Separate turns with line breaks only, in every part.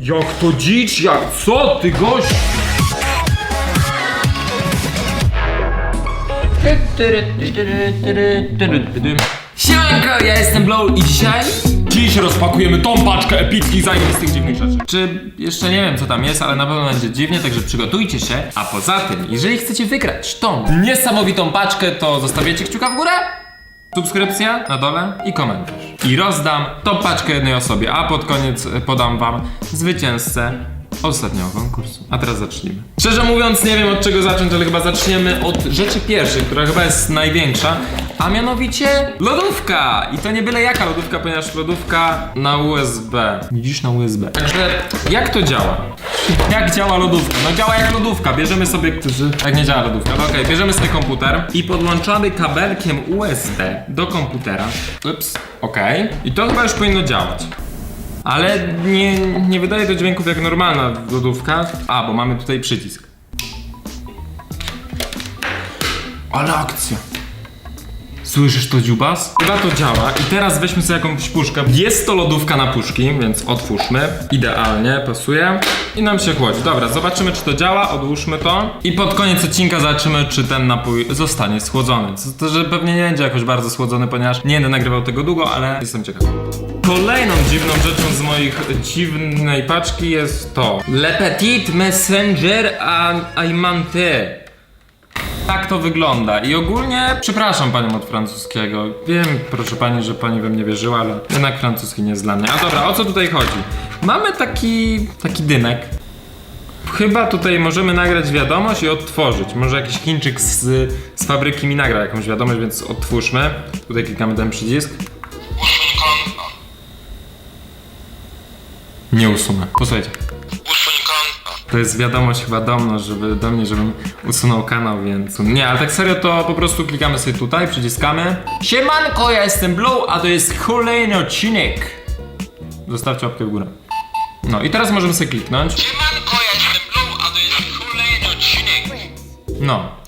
Jak to dzicz? Jak? Co ty gość?
Siemanko, ja jestem Blow i dzisiaj...
Dziś rozpakujemy tą paczkę epickich zajebistych dziwnych rzeczy.
Czy jeszcze nie wiem co tam jest, ale na pewno będzie dziwnie, także przygotujcie się. A poza tym, jeżeli chcecie wygrać tą niesamowitą paczkę, to zostawiacie kciuka w górę, subskrypcja na dole i komentarz. I rozdam tą paczkę jednej osobie, a pod koniec e, podam wam zwycięzcę ostatniego konkursu. A teraz zacznijmy. Szczerze mówiąc, nie wiem od czego zacząć, ale chyba zaczniemy od rzeczy pierwszej, która chyba jest największa, a mianowicie lodówka. I to nie byle jaka lodówka, ponieważ lodówka na USB. Widzisz na USB. Także jak to działa? Jak działa lodówka? No działa jak lodówka. Bierzemy sobie. Jak nie działa lodówka? No okej, bierzemy sobie komputer i podłączamy kabelkiem USB do komputera. Ups, okej. I to chyba już powinno działać. Ale nie, nie wydaje to dźwięków jak normalna lodówka. A, bo mamy tutaj przycisk. Ale akcja. Słyszysz to, Dziubas? Chyba to działa i teraz weźmy sobie jakąś puszkę. Jest to lodówka na puszki, więc otwórzmy. Idealnie, pasuje. I nam się chłodzi. Dobra, zobaczymy czy to działa, odłóżmy to. I pod koniec odcinka zobaczymy, czy ten napój zostanie schłodzony. Co to, że pewnie nie będzie jakoś bardzo schłodzony, ponieważ nie będę nagrywał tego długo, ale jestem ciekaw. Kolejną dziwną rzeczą z moich dziwnej paczki jest to Le Petit Messenger Aimante. Tak to wygląda i ogólnie przepraszam panią od francuskiego. Wiem, proszę pani, że pani we mnie wierzyła, ale jednak francuski nie jest dla mnie. A dobra, o co tutaj chodzi? Mamy taki, taki dynek. Chyba tutaj możemy nagrać wiadomość i odtworzyć. Może jakiś Chińczyk z, z fabryki mi nagra jakąś wiadomość, więc odtwórzmy. Tutaj klikamy ten przycisk. Nie usunę. Posłuchajcie. To jest wiadomość chyba do mnie, żeby, do mnie, żebym usunął kanał, więc... Nie, ale tak serio to po prostu klikamy sobie tutaj, przyciskamy. Siemanko, ja jestem Blue, a to jest kolejny odcinek. Zostawcie łapkę w górę. No i teraz możemy sobie kliknąć.
Siemanko, ja jestem Blue, a to jest kolejny odcinek.
No.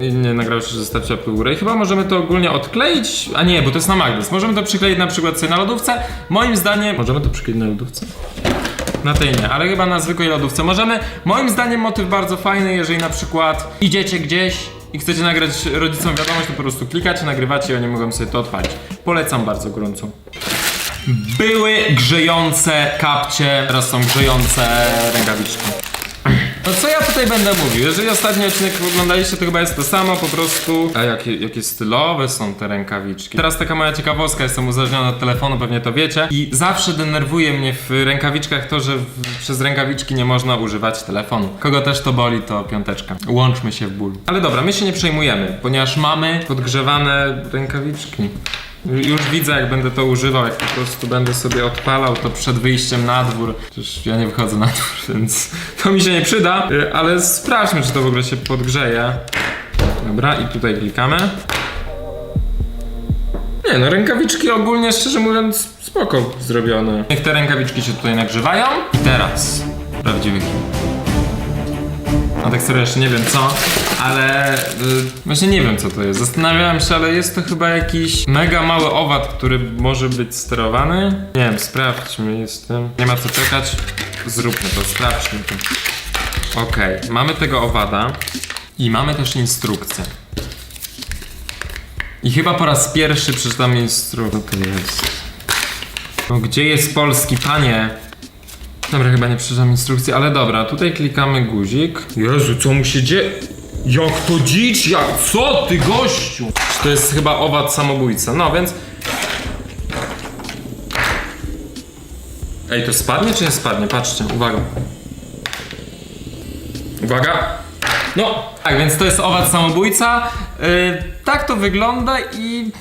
I nie nagrało się, że zostawcie łapkę w górę. I chyba możemy to ogólnie odkleić. A nie, bo to jest na magnes. Możemy to przykleić na przykład sobie na lodówce. Moim zdaniem... Możemy to przykleić na lodówce? Na tej nie, ale chyba na zwykłej lodówce możemy. Moim zdaniem motyw bardzo fajny, jeżeli na przykład idziecie gdzieś i chcecie nagrać rodzicom wiadomość, to po prostu klikacie, nagrywacie i oni mogą sobie to odpalić. Polecam bardzo gorąco. Były grzejące kapcie, teraz są grzejące rękawiczki. No co ja tutaj będę mówił? Jeżeli ostatni odcinek oglądaliście, to chyba jest to samo, po prostu. A jakie, jakie stylowe są te rękawiczki. Teraz taka moja ciekawostka, jestem uzależniony od telefonu, pewnie to wiecie. I zawsze denerwuje mnie w rękawiczkach to, że w, przez rękawiczki nie można używać telefonu. Kogo też to boli, to piąteczka. Łączmy się w bólu. Ale dobra, my się nie przejmujemy, ponieważ mamy podgrzewane rękawiczki. Już widzę, jak będę to używał, jak po prostu będę sobie odpalał to przed wyjściem na dwór. Przecież ja nie wychodzę na dwór, więc to mi się nie przyda, y, ale sprawdźmy, czy to w ogóle się podgrzeje. Dobra, i tutaj klikamy. Nie no, rękawiczki ogólnie, szczerze mówiąc, spoko zrobione. Niech te rękawiczki się tutaj nagrzewają. I teraz prawdziwy hit. Tak serio jeszcze nie wiem co, ale y, właśnie nie wiem co to jest. Zastanawiałem się, ale jest to chyba jakiś mega mały owad, który może być sterowany. Nie wiem, sprawdźmy jestem. Nie ma co czekać. Zróbmy to, sprawdźmy to. Okej, mamy tego owada i mamy też instrukcję. I chyba po raz pierwszy przeczytam instrukcję. Co to jest? No gdzie jest polski, panie? Dobra, chyba nie przeczytam instrukcji, ale dobra, tutaj klikamy guzik.
Jezu, co mu się dzieje? Jak to dzicz? Jak? Co ty gościu?
To jest chyba owad samobójca. No więc. Ej, to spadnie czy nie spadnie? Patrzcie, uwaga. Uwaga. No, tak, więc to jest owad samobójca. Yy, tak to wygląda i.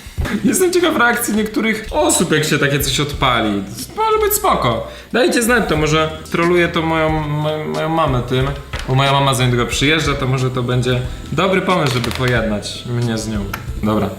Jestem ciekaw reakcji niektórych osób, jak się takie coś odpali. Może być spoko. Dajcie znać to, może troluję to moją, moją, moją mamę tym, bo moja mama za niedługo przyjeżdża, to może to będzie dobry pomysł, żeby pojednać mnie z nią. Dobra.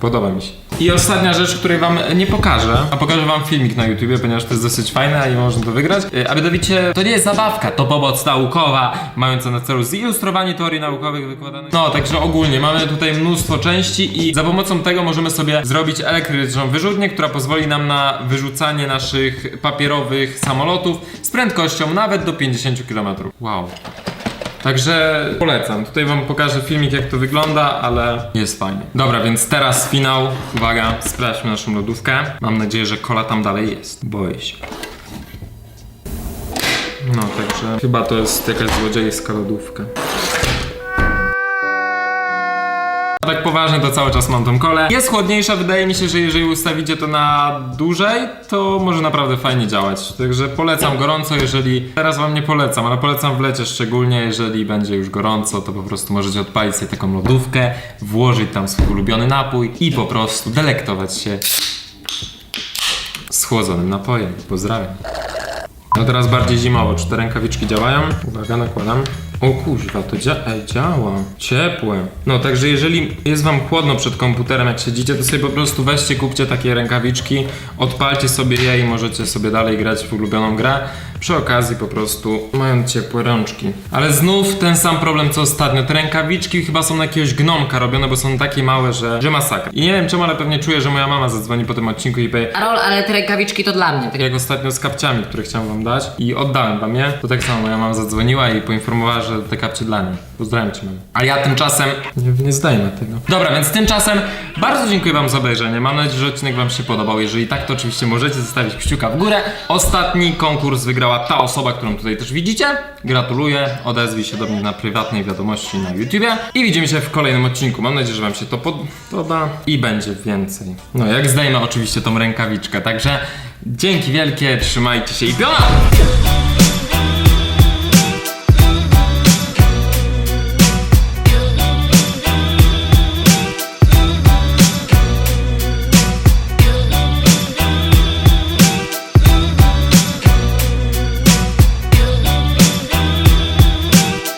Podoba mi się. I ostatnia rzecz, której wam nie pokażę, a pokażę wam filmik na YouTubie, ponieważ to jest dosyć fajne i można to wygrać. Yy, A mianowicie to nie jest zabawka, to pomoc naukowa, mająca na celu zilustrowanie teorii naukowych wykładanych. No, także ogólnie mamy tutaj mnóstwo części i za pomocą tego możemy sobie zrobić elektryczną wyrzutnię, która pozwoli nam na wyrzucanie naszych papierowych samolotów z prędkością nawet do 50 km. Wow. Także polecam. Tutaj wam pokażę filmik jak to wygląda, ale jest fajnie. Dobra, więc teraz finał. Uwaga, sprawdźmy naszą lodówkę. Mam nadzieję, że kola tam dalej jest. Boję się. No, także chyba to jest jakaś złodziejska lodówka. Poważnie to cały czas mam tą kolę. Jest chłodniejsza, wydaje mi się, że jeżeli ustawicie to na dłużej, to może naprawdę fajnie działać. Także polecam gorąco, jeżeli... Teraz wam nie polecam, ale polecam w lecie szczególnie, jeżeli będzie już gorąco, to po prostu możecie odpalić sobie taką lodówkę, włożyć tam swój ulubiony napój i po prostu delektować się schłodzonym napojem. Pozdrawiam. No teraz bardziej zimowo. Czy te rękawiczki działają? Uwaga, nakładam. O kurwa, to dzia Ej, działa. Ciepłe. No, także jeżeli jest wam chłodno przed komputerem, jak siedzicie, to sobie po prostu weźcie, kupcie takie rękawiczki, odpalcie sobie je i możecie sobie dalej grać w ulubioną grę. Przy okazji po prostu mają ciepłe rączki. Ale znów ten sam problem co ostatnio. Te rękawiczki chyba są na jakiegoś gnomka robione, bo są takie małe, że, że masakra. I nie wiem czemu, ale pewnie czuję, że moja mama zadzwoni po tym odcinku i powie
Karol, ale te rękawiczki to dla mnie.
tak jak ostatnio z kapciami, które chciałem wam dać i oddałem wam je, to tak samo moja mama zadzwoniła i poinformowała, że te kapcie dla niej. Pozdrawiam cię mam. A ja tymczasem nie, nie zdajmy tego. Dobra, więc tymczasem bardzo dziękuję wam za obejrzenie. Mam nadzieję, że odcinek wam się podobał. Jeżeli tak, to oczywiście możecie zostawić kciuka w górę. Ostatni konkurs ta osoba, którą tutaj też widzicie. Gratuluję. Odezwij się do mnie na prywatnej wiadomości na YouTubie i widzimy się w kolejnym odcinku. Mam nadzieję, że wam się to podoba i będzie więcej. No, jak zdejmę oczywiście tą rękawiczkę. Także dzięki wielkie, trzymajcie się i piona!